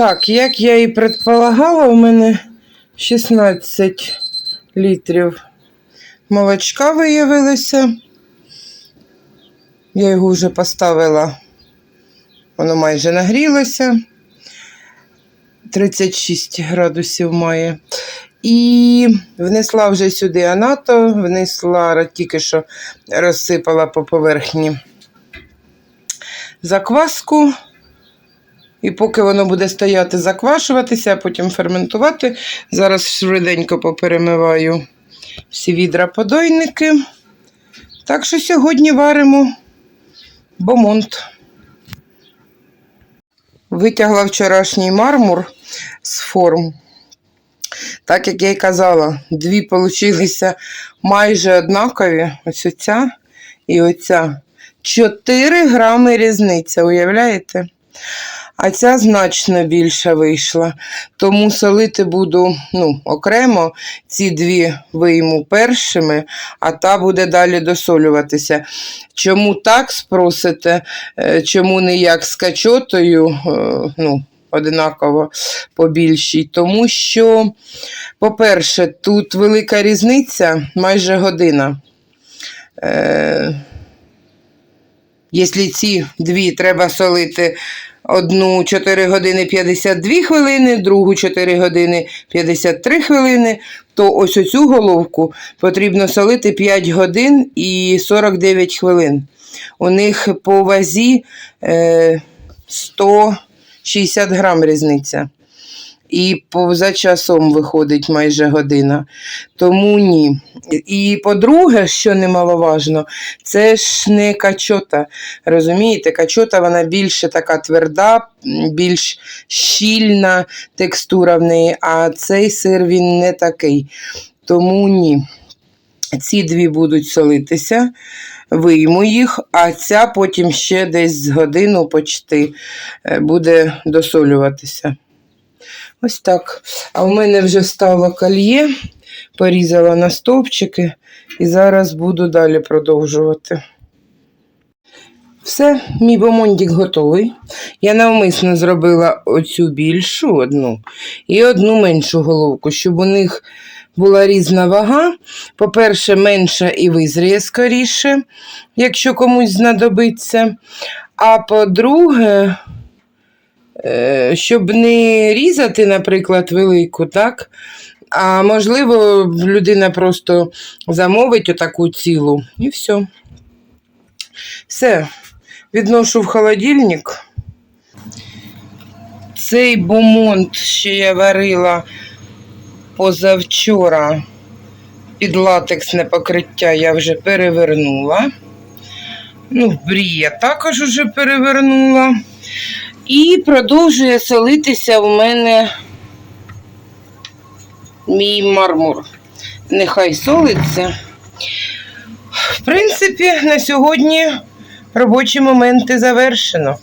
Так, як я і предполагала, у мене 16 літрів молочка виявилося. Я його вже поставила, воно майже нагрілося. 36 градусів має. І внесла вже сюди анато, внесла тільки що розсипала по поверхні закваску. І поки воно буде стояти, заквашуватися, а потім ферментувати. Зараз швиденько поперемиваю всі відра подойники. Так що сьогодні варимо бомонт. Витягла вчорашній мармур з форм. Так як я й казала, дві получилися майже однакові. Ось оця і оця. 4 грами різниця, уявляєте? А ця значно більша вийшла. Тому солити буду ну, окремо. Ці дві вийму першими, а та буде далі досолюватися. Чому так спросите? Е, Чому не як з качотою? е, Одинаково побільшій. Тому що, по-перше, тут велика різниця майже година. Е, Якщо ці дві треба солити одну 4 години 52 хвилини, другу 4 години 53 хвилини, то ось оцю головку потрібно солити 5 годин і 49 хвилин. У них по вазі е, 160 грам різниця. І поза часом виходить майже година. Тому ні. І по-друге, що немаловажно, це ж не качота. Розумієте, качота вона більше така тверда, більш щільна текстура в неї, а цей сир він не такий. Тому ні. Ці дві будуть солитися, вийму їх, а ця потім ще десь з годину почти е, буде досолюватися. Ось так. А в мене вже стало кольє, порізала на стовпчики і зараз буду далі продовжувати. Все, мій бомондик готовий. Я навмисно зробила оцю більшу одну і одну меншу головку, щоб у них була різна вага. По-перше, менша і визріє скоріше, якщо комусь знадобиться. А по-друге, е, щоб не різати, наприклад, велику, так? А можливо, людина просто замовить отаку цілу і все. Все, відношу в холодильник. Цей бомонд, що я варила позавчора під латексне покриття, я вже перевернула. Ну, брія також вже перевернула. І продовжує солитися в мене мій мармур. Нехай солиться. В принципі, на сьогодні робочі моменти завершено.